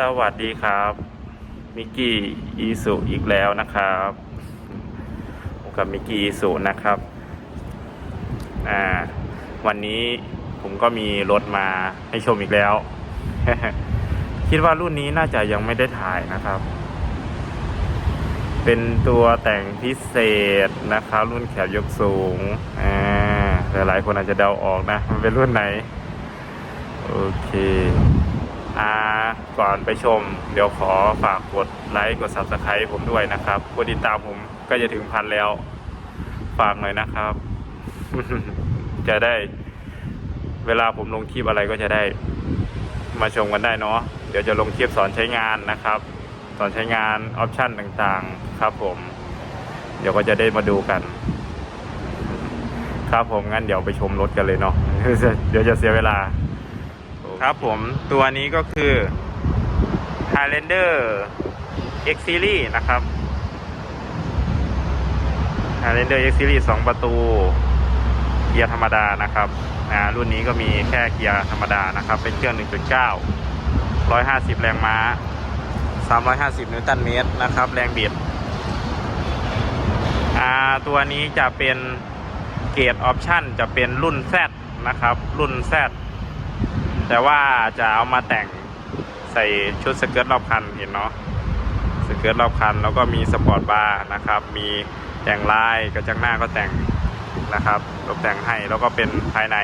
สวัสดีครับ มิกกี้อีสุอีกแล้วนะครับผมกับมิกกี้อีสุนะครับอ่าวันนี้ผมก็มีรถมาให้ชมอีกแล้ว คิดว่ารุ่นนี้น่าจะยังไม่ได้ถ่ายนะครับ เป็นตัวแต่งพิเศษนะครับ รุ่นแขบยกสูงอ่าหลายๆคนอาจจะเดาออกนะ มันเป็นรุ่นไหน โอเค อ่าก่อนไปชม เดี๋ยวขอฝากกดไลค์กด subscribe ผมด้วยนะครับกดติดตามผมก็จะถึงพันแล้ว ฝากหน่อยนะครับ จะได้ เวลาผมลงคลิปอะไรก็จะได้ มาชมกันได้เนาะเดี๋ยวจะลงคลิปสอนใช้งานนะครับ สอนใช้งานออปชันต่างๆ ครับผม เดี๋ยวก็จะได้มาดูกัน ครับผมงั้นเดี๋ยวไปชมรถกันเลยเนาะเดี๋ยวจะเสียเวลา ครับผมตัวนี้ก็คือ Highlander X Series นะครับ Highlander X Series 2 ประตู เกียร์ธรรมดานะครับอ่ารุ่นนี้ก็มีแค่เกียร์ธรรมดานะครับ เป็นเครื่อง 1.9 150 แรงม้า 350 นิวตันเมตรนะครับ แรงบิดอ่าตัวนี้จะเป็นเกรดออปชั่นจะเป็นรุ่น Z นะครับ รุ่น Z แต่ว่าจะเอามาแต่งใส่ชุดสเกิร์ตรอบคันเห็นเนาะสเกิร์ตรอบคัน แล้วก็มีสปอร์ตบาร์นะครับ มีแต่งลายกระจังหน้าก็แต่งนะครับตกแต่งให้แล้วก็เป็นภายใน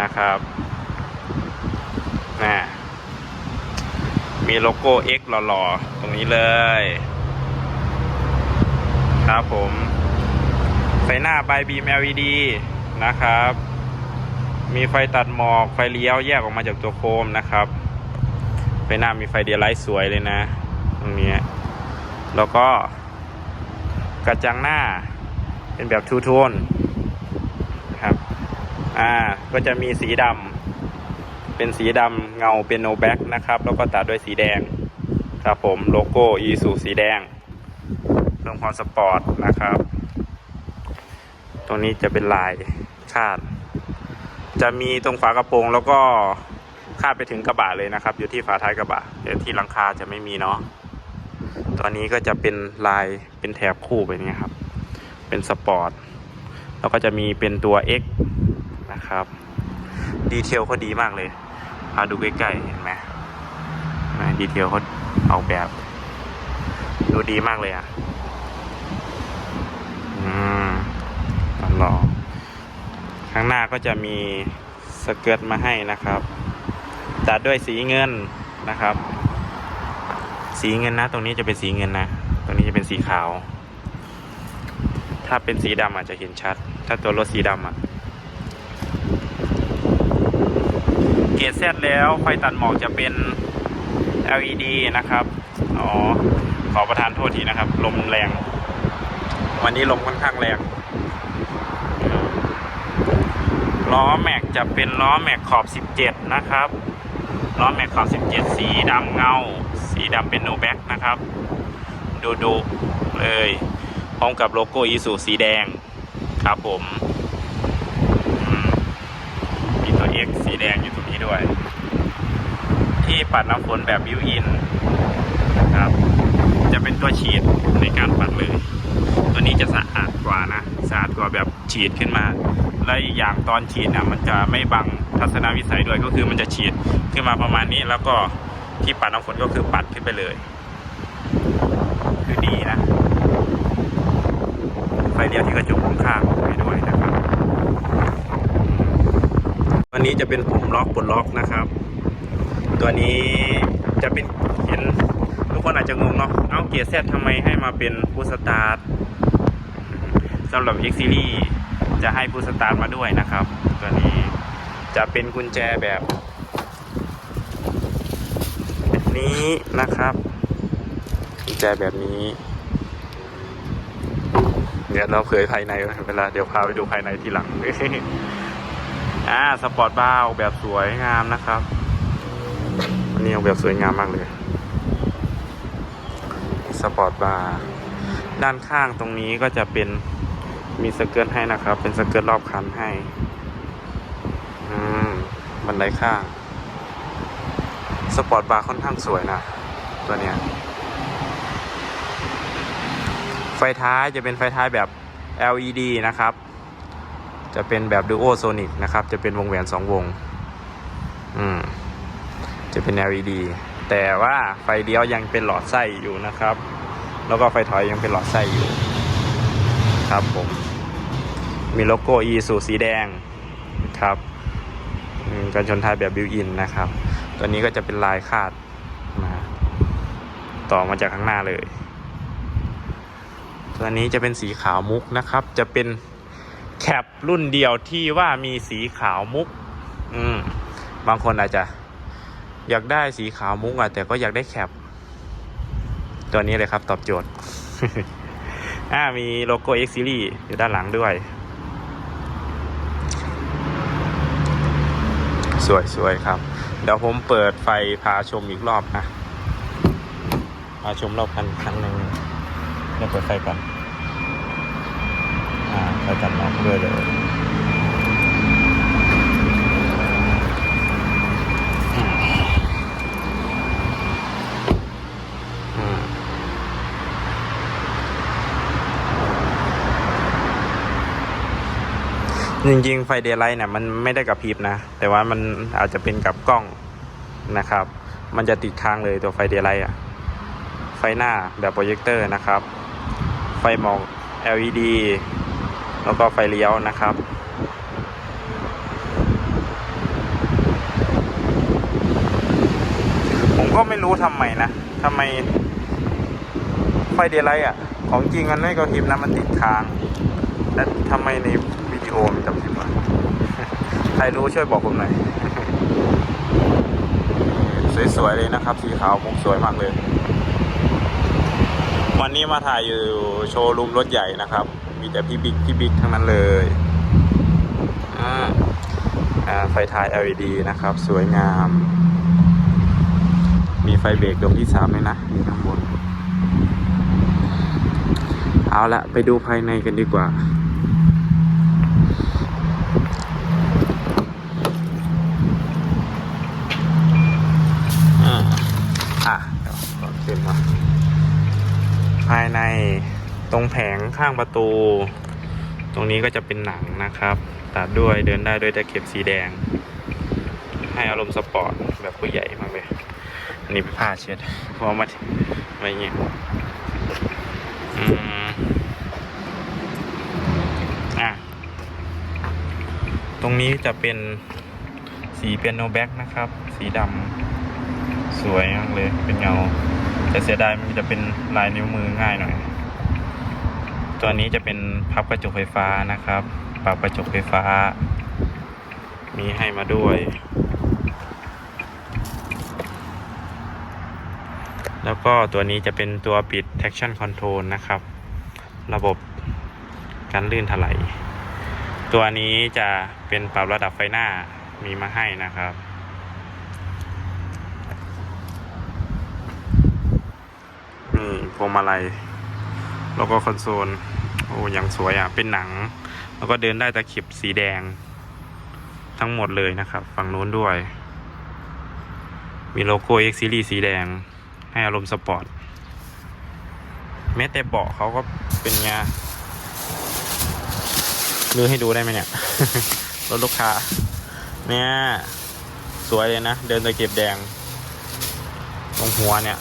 นะครับนะมีโลโก้ X หล่อๆ ตรงนี้เลย ครับผมไฟหน้าใบบีม LED นะครับ มีไฟตัดหมอกไฟเลี้ยวแยกออกมาจากตัวโคมนะครับไฟหน้ามีไฟเดียร์ไลท์สวยเลยนะ ตรงนี้ แล้วก็กระจังหน้าเป็นแบบทูโทนครับอ่าก็จะมีสีดำเป็นสีดำเงาเป็นโนแบ็กนะครับ แล้วก็ตัดด้วยสีแดงครับผมโลโก้อีสูสีแดงเพิ่มความสปอร์ตนะครับ ตรงนี้จะเป็นลายคาด จะมีตรงฝากระโปรงแล้วก็คาดไปถึงกระบะเลยนะครับ อยู่ที่ฝาท้ายกระบะแต่ที่หลังคาจะไม่มีเนาะตอนนี้ก็จะเป็นลายเป็นแถบคู่ไปนี้ครับ เป็นสปอร์ตแล้วก็จะมีเป็นตัว X นะครับดีเทลเขาดีมากเลยพาดูใกล้ๆเห็นไหมดีเทลเขาเอาแบบ ดูดีมากเลยอะ อืมหล่อ ข้างหน้าก็จะมีสเกิร์ตมาให้นะครับตัดด้วยสีเงินนะครับ สีเงินนะ ตรงนี้จะเป็นสีเงินนะ ตรงนี้จะเป็นสีขาว ถ้าเป็นสีดำอาจจะเห็นชัด ถ้าตัวรถสีดำอะเกียรดเซตแล้วไฟตัดหมอกจะเป็น LED นะครับ อ๋อ ขอประทานโทษทีนะครับ ลมแรง วันนี้ลมค่อนข้างแรง ล้อแม็กจะเป็นล้อแม็กขอบ 17 นะครับ ล้อแม็กขอบ 17 สีดำเงา สีดำเป็นโนแบ็กนะครับ ดูดูเลย พร้อมกับโลโก้อีซูสีแดงครับผมมีตัว X สีแดงอยู่ตรงนี้ด้วย ที่ปัดน้ำฝนแบบบิวอินนะครับ จะเป็นตัวฉีดในการปัดเลย ตัวนี้จะสะอาดกว่านะ สะอาดกว่าแบบฉีดขึ้นมา และอีกอย่างตอนฉีดนะมันจะไม่บังทัศนวิสัยด้วยก็คือมันจะฉีดขึ้นมาประมาณนี้ แล้วก็ที่ปัดน้ำฝนก็คือปัดขึ้นไปเลย คือดีนะไฟเลี้ยวที่กระจกข้างๆให้ด้วยนะครับวันนี้จะเป็นปุ่มล็อกปลดล็อกนะครับ ตัวนี้จะเป็นเห็นทุกคนอาจจะงงเนาะเอาเกียร์แซททำไมให้มาเป็นพุสตาร์ทสำหรับ X Series จะให้พุชสตาร์ทมาด้วยนะครับ ตัวนี้จะเป็นกุญแจแบบแบบนี้นะครับ กุญแจแบบนี้ เดี๋ยวเราเผยภายในเวลาเดี๋ยวพาไปดูภายในทีหลังอ่าสปอร์ตบ้าออกแบบสวยงามนะครับวันนี้ออกแบบสวยงามมากเลยสปอร์ตบาร์ด้านข้างตรงนี้ก็จะเป็น มีสเกิร์ตให้นะครับ เป็นสเกิร์ตรอบคันให้บันไดข้าง สปอร์ตบาร์ค่อนข้างสวยนะ ตัวเนี้ย ไฟท้ายจะเป็นไฟท้ายแบบ LED นะครับ จะเป็นแบบ Duo Sonic นะครับ จะเป็นวงแหวน2วง อืม จะเป็น LED แต่ว่าไฟเลี้ยวยังเป็นหลอดไส้อยู่นะครับ แล้วก็ไฟถอยยังเป็นหลอดไส้อยู่ ครับผม มีโลโก้ e สูสีแดงครับกันชนท้ายแบบบิวอินนะครับ ตัวนี้ก็จะเป็นลายคาดมาต่อมาจากข้างหน้าเลย ตัวนี้จะเป็นสีขาวมุกนะครับ จะเป็นแคปรุ่นเดียวที่ว่ามีสีขาวมุก อืม บางคนอาจจะ อยากได้สีขาวมุกอะแต่ก็อยากได้แคป ตัวนี้เลยครับตอบโจทย์ อ่ามีโลโก้ X Series อยู่ด้านหลังด้วย สวยๆครับ เดี๋ยวผมเปิดไฟพาชมอีกรอบนะ พาชมรอบคันครั้งหนึ่งเดี๋ยวเปิดไฟก่อน อ่าไฟจันน็อกด้วยเลย จริงๆ ไฟเดย์ไลท์เนี่ยมันไม่ได้กับพริบนะ แต่ว่ามันอาจจะเป็นกับกล้องนะครับ มันจะติดค้างเลยตัวไฟเดย์ไลท์อะไฟหน้าแบบโปรเจคเตอร์นะครับ ไฟหมอก LED แล้วก็ไฟเลี้ยวนะครับผมก็ไม่รู้ทำไมนะทำไมไฟเดย์ไลท์อะ ของจริงมันไม่กระพริบนะมันติดค้างแต่ทำไมใน โอมันกระพริบวะใครรู้ช่วยบอกผมหน่อยสวยๆเลยนะครับ สีขาวมุกสวยมากเลย วันนี้มาถ่ายอยู่โชว์รูมรถใหญ่นะครับ มีแต่พี่บิ๊กพี่บิ๊กทั้งนั้นเลยอ่าไฟท้าย LED นะครับ สวยงาม มีไฟเบรกดวงที่สามเลยนะนี่ข้างบน เอาละไปดูภายในกันดีกว่า อ่าอะเดี๋ ยวก่อนขึ้นมาภายในตรงแผงข้างประตู ตรงนี้ก็จะเป็นหนังนะครับ ตัดด้วยเดินได้ด้วยตะเข็บสีแดง ให้อารมณ์สปอร์ตแบบผู้ใหญ่มากเลยอันนี้เป็นผ้าเช็ดเพราะว่ามามาอย่างเงี้ยอะ ตรงนี้จะเป็นสีเปียโนแบ็กนะครับ สีดำสวยมากเลยเป็นเงา แต่เสียดายมันจะเป็นลายนิ้วมือง่ายหน่อย ตัวนี้จะเป็นพับกระจกไฟฟ้านะครับ ปรับกระจกไฟฟ้า มีให้มาด้วย แล้วก็ตัวนี้จะเป็นตัวปิด traction control นะครับ ระบบการลื่นถลายตัวนี้จะเป็นปรับระดับไฟหน้ามีมาให้นะครับ พวงมาลัย แล้วก็คอนโซล โอ้ยังสวยอะ เป็นหนัง แล้วก็เดินได้ตะเข็บสีแดง ทั้งหมดเลยนะครับ ฝั่งนู้นด้วย มีโลโก้ X Series สีแดง ให้อารมณ์สปอร์ต แม้แต่เบาะเขาก็เป็นไงลือให้ดูได้ไหมเนี่ย รถลูกค้า เนี่ย สวยเลยนะ เดินตะเก็บแดง ตรงหัวเนี่ย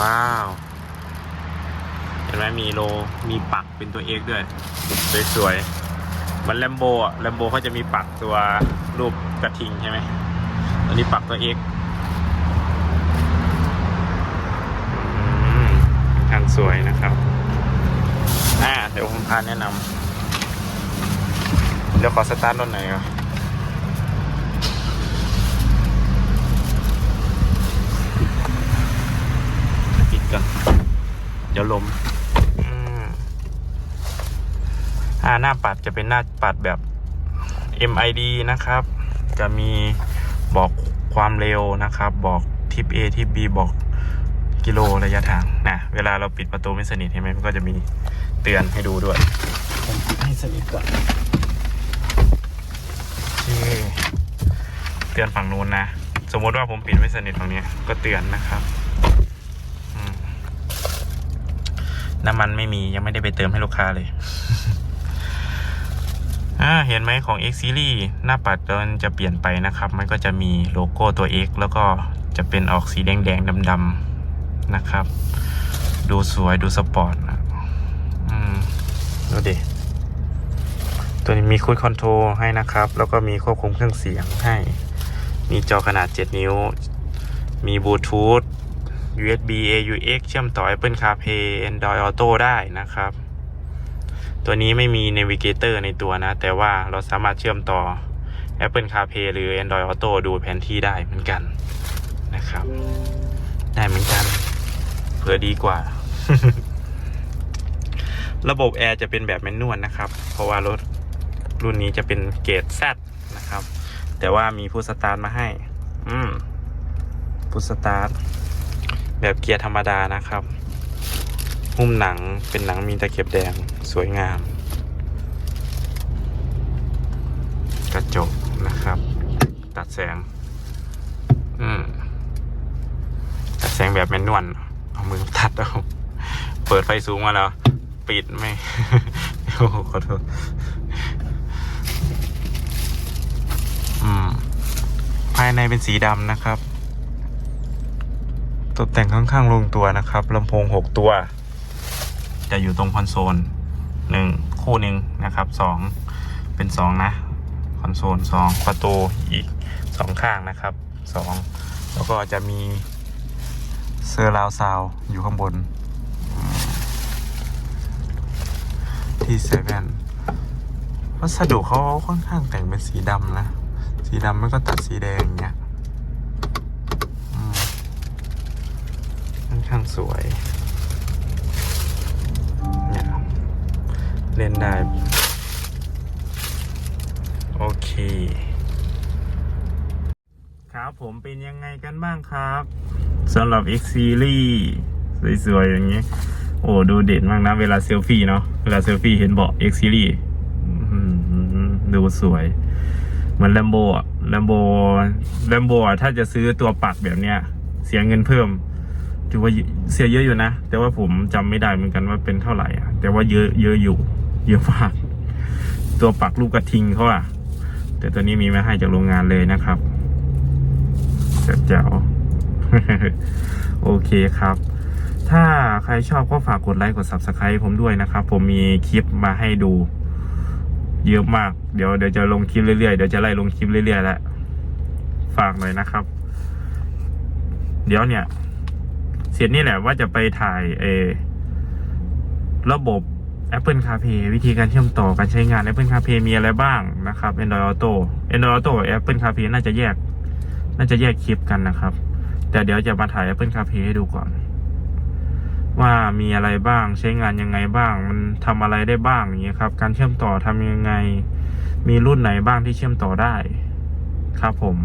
ว้าว เห็นไหมมีโลมีปักเป็นตัวเอกด้วย สวยๆมันแลมโบอะแลมโบเขาจะมีปักตัวรูปกระทิงใช่ไหมอันนี้ปักตัวเอกทางสวยนะครับอ่าเดี๋ยวผมพาแนะนำเดี๋ยวขอสตาร์ทรถหน่อยครับ ก่อนเดี๋ยวลมอืมอ่าหน้าปัดจะเป็นหน้าปัดแบบ MID นะครับ จะมีบอกความเร็วนะครับ บอกทิป A ทิป B บอกกิโลระยะทางนะเวลาเราปิดประตูไม่สนิทเห็นไหมมันก็จะมีเตือนให้ดูด้วยผมปิดให้สนิทก่อนโอเคเตือนฝั่งนู้นนะ สมมติว่าผมปิดไม่สนิทตรงเนี้ยก็เตือนนะครับอืม น้ำมันไม่มียังไม่ได้ไปเติมให้ลูกค้าเลย อ่าเห็นไหมของ X Series หน้าปัดมันจะเปลี่ยนไปนะครับ มันก็จะมีโลโก้ตัว X แล้วก็จะเป็นออกสีแดงๆดำๆนะครับ ดูสวยดูสปอร์ตนะอืมดูดิตัวนี้มีคุยคอนโทรลให้นะครับ แล้วก็มีควบคุมเครื่องเสียงให้ มีจอขนาด 7 นิ้ว มีบลูทูธ USB AUX เชื่อมต่อ Apple CarPlay Android Auto ได้นะครับ ตัวนี้ไม่มี Navigator ในตัวนะ แต่ว่าเราสามารถเชื่อมต่อ Apple CarPlay หรือ Android Auto ดูแผนที่ได้เหมือนกันนะครับ ได้เหมือนกัน เผื่อดีกว่า ระบบแอร์จะเป็นแบบแมนนวลนะครับ เพราะว่ารถรุ่นนี้จะเป็นเกรด Z นะครับ แต่ว่ามีพุทสตาร์ทมาให้ อืมพุทสตาร์ท แบบเกียร์ธรรมดานะครับ หุ้มหนังเป็นหนังมีตะเข็บแดงสวยงาม กระจกนะครับ ตัดแสง อืมตัดแสงแบบแมนนวลเอามือตัดเอาเปิดไฟสูงมาแล้ว ปิดไม่ โอ้โหขอโทษอืมภายในเป็นสีดำนะครับ ตกแต่งค่อนข้างลงตัวนะครับลำโพงหกตัว จะอยู่ตรงคอนโซลหนึ่งคู่หนึ่งนะครับสองเป็นสองนะ คอนโซลสองประตูอีกสองข้างนะครับสองแล้วก็จะมีเซอร์ราวซาวอยู่ข้างบน ที่เซเว่นวัสดุเขาค่อนข้างแต่งเป็นสีดำนะ สีดำมันก็ตัดสีแดงอย่างเงี้ยอืม ค่อนข้างสวยเนี่ยเล่นได้ โอเค ครับผมเป็นยังไงกันบ้างครับสำหรับ X Series สวย ๆ อย่างนี้ โอ้ดูเด่นมากนะ เวลาเซลฟี่เนาะเวลาเซลฟี่เห็นเบาะ X Series ดูสวย เหมือนแลมโบอะแลมโบแลมโบอะถ้าจะซื้อตัวปัดแบบเนี้ย เสียเงินเพิ่ม ถือว่าเสียเยอะอยู่นะ แต่ว่าผมจำไม่ได้เหมือนกันว่าเป็นเท่าไหร่อะแต่ว่าเยอะเยอะอยู่ เยอะมากตัวปักลูกกระทิงเขาอะแต่ตัวนี้มีมาให้จากโรงงานเลยนะครับเจ๋วโอเคครับ ถ้าใครชอบก็ฝากกดไลค์กด subscribe ผมด้วยนะครับ ผมมีคลิปมาให้ดู เยอะมาก เดี๋ยวเดี๋ยวจะลงคลิปเรื่อยๆ เดี๋ยวจะไล่ลงคลิปเรื่อยๆแล้วฝากหน่อยนะครับ เดี๋ยวเนี่ย ร็จนี่แหละว่าจะไปถ่ายเอระบบ Apple CarPlay วิธีการเชื่อมต่อการใช้งาน Apple CarPlay มีอะไรบ้างนะครับ Android Auto Android Auto กับ Apple CarPlay น่าจะแยก น่าจะแยกคลิปกันนะครับ แต่เดี๋ยวจะมาถ่าย Apple CarPlay ให้ดูก่อน ว่ามีอะไรบ้างใช้งานยังไงบ้าง มันทำอะไรได้บ้างอย่างเงี้ยครับ การเชื่อมต่อทำยังไง มีรุ่นไหนบ้างที่เชื่อมต่อได้ ครับผม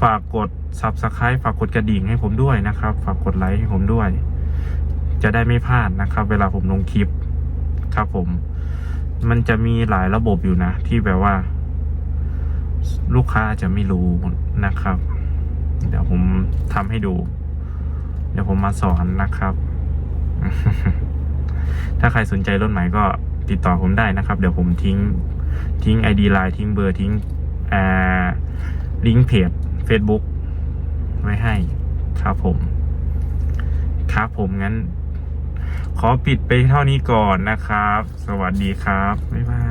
ฝากกด Subscribe ฝากกดกระดิ่งให้ผมด้วยนะครับ ฝากกดไลค์ให้ผมด้วย จะได้ไม่พลาดนะครับ เวลาผมลงคลิปครับผม มันจะมีหลายระบบอยู่นะ ที่แบบว่า ลูกค้าจะไม่รู้นะครับ เดี๋ยวผมทำให้ดู เดี๋ยวผมมาสอนนะครับ ถ้าใครสนใจรถใหม่ก็ติดต่อผมได้นะครับ เดี๋ยวผมทิ้งทิ้ง ID ไลน์ทิ้งเบอร์ทิ้งอ่าลิงก์เพจ Facebook ไว้ให้ครับผม ครับผมงั้น ขอปิดไปเท่านี้ก่อนนะครับ สวัสดีครับ บ๊ายบาย